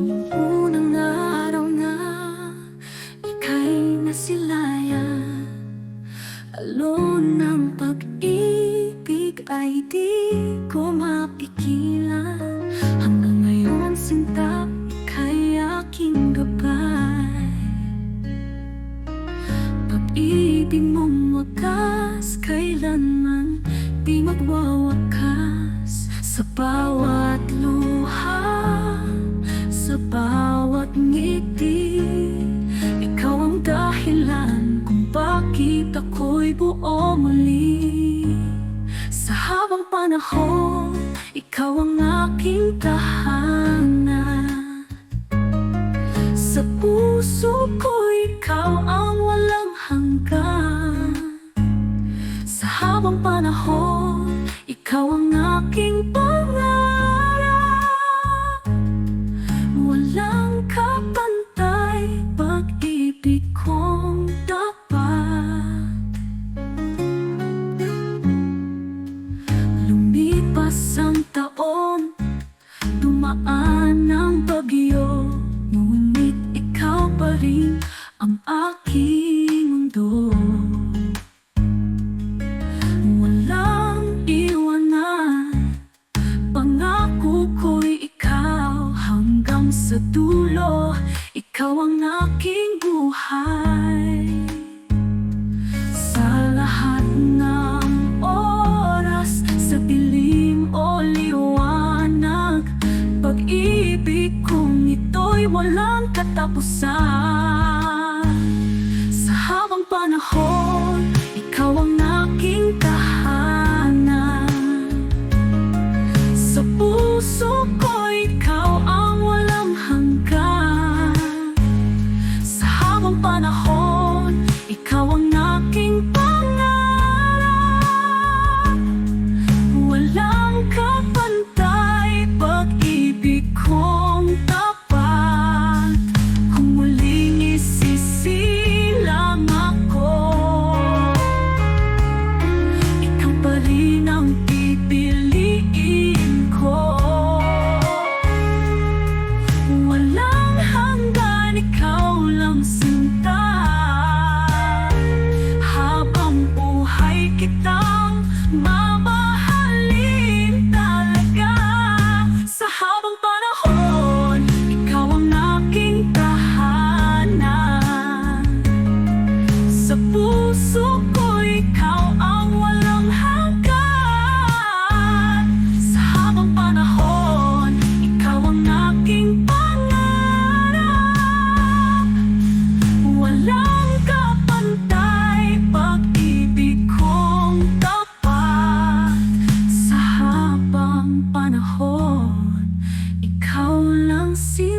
Ang unang araw na ika'y nasilaya. Alon ng pag-ibig ay di ko mapigilan Hanggang ngayon sinta ika'y aking gabay. Pag-ibig mong wakas kailanman di magwawakas. Sa bawat lugar bawat ngiti Ikaw ang dahilan Kung bakit ako'y buo muli. Sa habang panahon Ikaw ang aking tahanan. Sa puso ko, ikaw ang walang hanggan. Sa habang panahon, ikaw ang aking dumaan ang bagyo Ngunit ikaw pa rin ang aking mundo. Walang iwanan Pangako ko'y ikaw. Hanggang sa dulo Ikaw ang aking buhay walang katapusan. Sa habang panahon, ikaw ang aking kahal. see